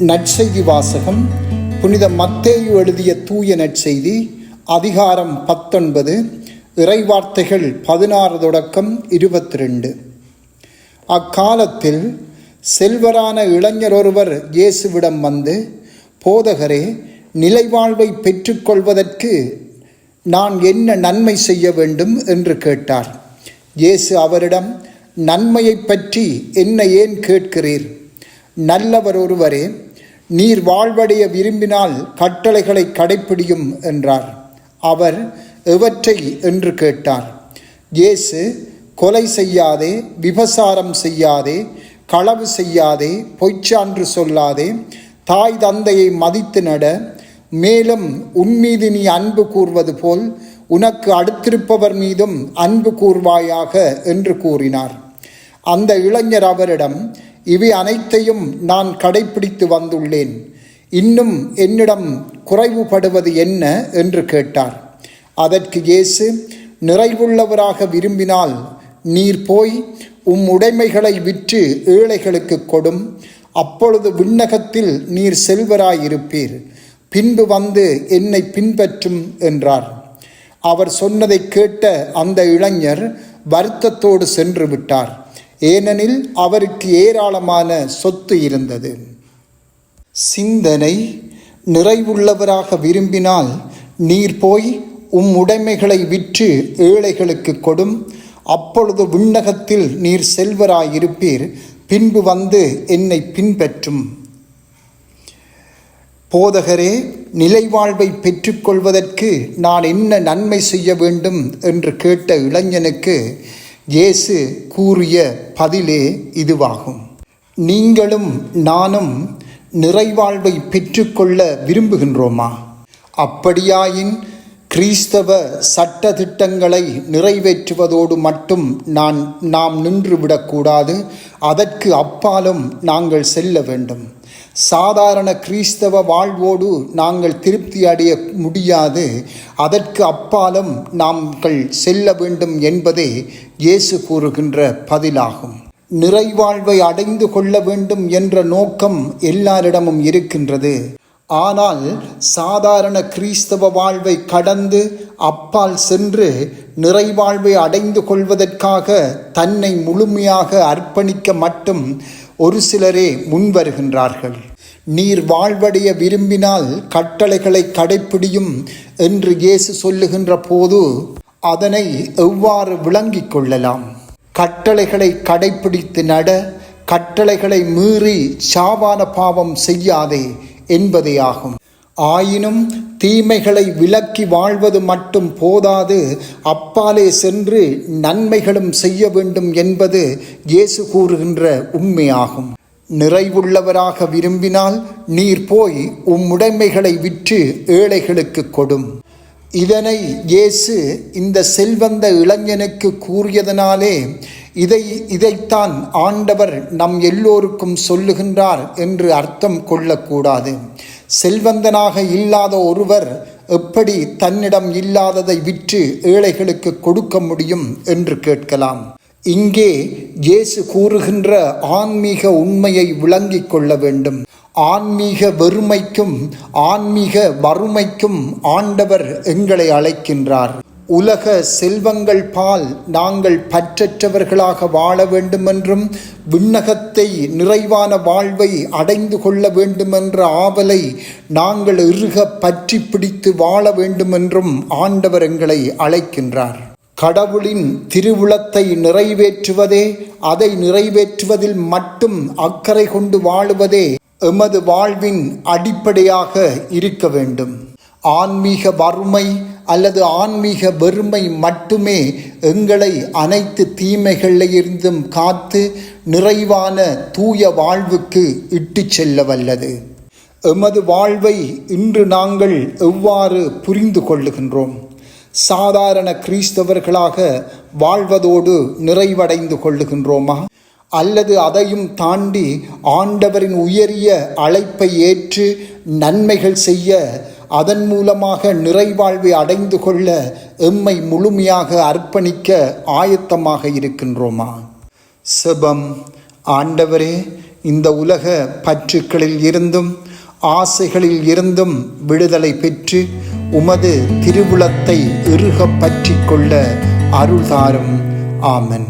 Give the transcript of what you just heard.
நற்செய்தி வாசகம் புனித மத்தேயு எழுதிய தூய நற்செய்தி அதிகாரம் பத்தொன்பது இறைவார்த்தைகள் பதினாறு தொடக்கம் இருபத்தி ரெண்டு அக்காலத்தில் செல்வரான இளைஞர் ஒருவர் இயேசுவிடம் வந்து போதகரே நிலைவாழ்வை பெற்றுக்கொள்வதற்கு நான் என்ன நன்மை செய்ய வேண்டும்? என்று கேட்டார். இயேசு அவரிடம் நன்மையைப் பற்றி என்ன ஏன் கேட்கிறீர்? நல்லவர் ஒருவரே நீர் வாழ்வடைய விரும்பினால் கட்டளைகளை கடைப்பிடியும் என்றார். அவர் எவற்றை என்று கேட்டார். இயேசு கொலை செய்யாதே விபசாரம் செய்யாதே களவு செய்யாதே பொய்ச்சான்று சொல்லாதே தாய் தந்தையை மதித்து நட மேலும் உன்மீது நீ அன்பு கூறுவது போல் உனக்கு அடுத்திருப்பவர் மீதும் அன்பு கூர்வாயாக என்று கூறினார். அந்த இளைஞர் அவரிடம் இவை அனைத்தையும் நான் கடைப்பிடித்து வந்துள்ளேன். இன்னும் என்னிடம் குறைவுபடுவது என்ன? என்று கேட்டார். அதற்கு இயேசு நிறைவுள்ளவராக விரும்பினால் நீர் போய் உம் உடைமைகளை விற்று ஏழைகளுக்கு கொடும். அப்பொழுது விண்ணகத்தில் நீர் செல்வராயிருப்பீர். பின்பு வந்து என்னை பின்பற்றும் என்றார். அவர் சொன்னதை கேட்ட அந்த இளைஞர் வருத்தத்தோடு சென்று விட்டார். ஏனெனில் அவருக்கு ஏராளமான சொத்து இருந்தது. சிந்தனை நிறைவுள்ளவராக விரும்பினால் நீர் போய் உம் உடைமைகளை விற்று ஏழைகளுக்கு கொடும். அப்பொழுது விண்ணகத்தில் நீர் செல்வராயிருப்பீர். பின்பு வந்து என்னை பின்பற்றும். போதகரே நிலைவாழ்வை பெற்றுக்கொள்வதற்கு நான் என்ன நன்மை செய்ய வேண்டும் என்று கேட்ட இளைஞனுக்கு இயேசு கூறிய பதிலே இதுவாகும். நீங்களும் நானும் நிறைவாழ்வை பெற்றுக்கொள்ள விரும்புகின்றோமா? அப்படியாயின் கிறிஸ்தவ சட்ட திட்டங்களை நிறைவேற்றுவதோடு மட்டும் நான் நாம் நின்றுவிடக்கூடாது அதற்கு அப்பாலும் நாங்கள் செல்ல வேண்டும். சாதாரண கிறிஸ்தவ வாழ்வோடு நாங்கள் திருப்தி அடைய முடியாது. அதற்கு அப்பாலும் நாங்கள் செல்ல வேண்டும் என்பதே இயேசு கூறுகின்ற பதிலாகும். நிறைவாழ்வை அடைந்து கொள்ள வேண்டும் என்ற நோக்கம் எல்லாரிடமும் இருக்கின்றது. ஆனால் சாதாரண கிறிஸ்தவ வாழ்வை கடந்து அப்பால் சென்று நிறைவாழ்வை அடைந்து கொள்வதற்காக தன்னை முழுமையாக அர்ப்பணிக்க மட்டும் ஒரு சிலரே முன்வருகின்றார்கள் நீர் வாழ்வடைய விரும்பினால் கட்டளைகளை கடைப்பிடியும் என்று இயேசு சொல்லுகின்ற போது அதனை எவ்வாறு விளங்கிக் கொள்ளலாம்? கட்டளைகளை கடைப்பிடித்து நட கட்டளைகளை மீறி சாவான பாவம் செய்யாதே என்பதே ஆகும். ஆயினும் தீமைகளை விலக்கி வாழ்வது மட்டும் போதாது அப்பாலே சென்று நன்மைகளும் செய்ய வேண்டும் என்பது இயேசு கூறுகின்ற உண்மையாகும். நிறைவுள்ளவராக விரும்பினால் நீர் போய் உம்முடைமைகளை விற்று ஏழைகளுக்கு கொடும். இதனை இயேசு இந்த செல்வந்த இளைஞனுக்கு கூறியதனாலே இதை இதைத்தான் ஆண்டவர் நம் எல்லோருக்கும் சொல்லுகின்றார் என்று அர்த்தம் கொள்ளக்கூடாது. செல்வந்தனாக இல்லாத ஒருவர் எப்படி தன்னிடம் இல்லாததை விற்று ஏழைகளுக்கு கொடுக்க முடியும் என்று கேட்கலாம். இங்கே இயேசு கூறுகின்ற ஆன்மீக உண்மையை விளங்கிக் கொள்ள வேண்டும். ஆன்மீக வெறுமைக்கும் ஆன்மீக வறுமைக்கும் ஆண்டவர் எங்களை அழைக்கின்றார். உலக செல்வங்கள் பால் நாங்கள் பற்றற்றவர்களாக வாழ வேண்டுமென்றும் விண்ணகத்தை நிறைவான வாழ்வை அடைந்து கொள்ள வேண்டுமென்ற ஆவலை நாங்கள் இறுக பற்றி பிடித்து வாழ வேண்டுமென்றும் ஆண்டவர் எங்களை அழைக்கின்றார். கடவுளின் திருவுளத்தை நிறைவேற்றுவதே அதை நிறைவேற்றுவதில் மட்டும் அக்கறை கொண்டு வாழுவதே எமது வாழ்வின் அடிப்படையாக இருக்க வேண்டும். ஆன்மீக வறுமை அல்லது ஆன்மீக வெறுமை மட்டுமே எங்களை அனைத்து தீமைகளிலிருந்தும் காத்து நிறைவான தூய வாழ்வுக்கு இட்டு செல்ல வல்லது எமது வாழ்வை இன்று நாங்கள் எவ்வாறு புரிந்து கொள்ளுகின்றோம்? சாதாரண கிறிஸ்தவர்களாக வாழ்வதோடு நிறைவடைந்து கொள்ளுகின்றோமா? அல்லது அதையும் தாண்டி ஆண்டவரின் உயரிய அழைப்பை ஏற்று நன்மைகள் செய்ய அதன் மூலமாக நிறைவாழ்வை அடைந்து கொள்ள எம்மை முழுமையாக அர்ப்பணிக்க ஆயத்தமாக இருக்கின்றோமா? செபம். ஆண்டவரே இந்த உலக பற்றுக்களில் இருந்தும் ஆசைகளில் இருந்தும் விடுதலை பெற்று உமது திருவுளத்தை இறுக பற்றி கொள்ள அருள்தாரும். ஆமன்.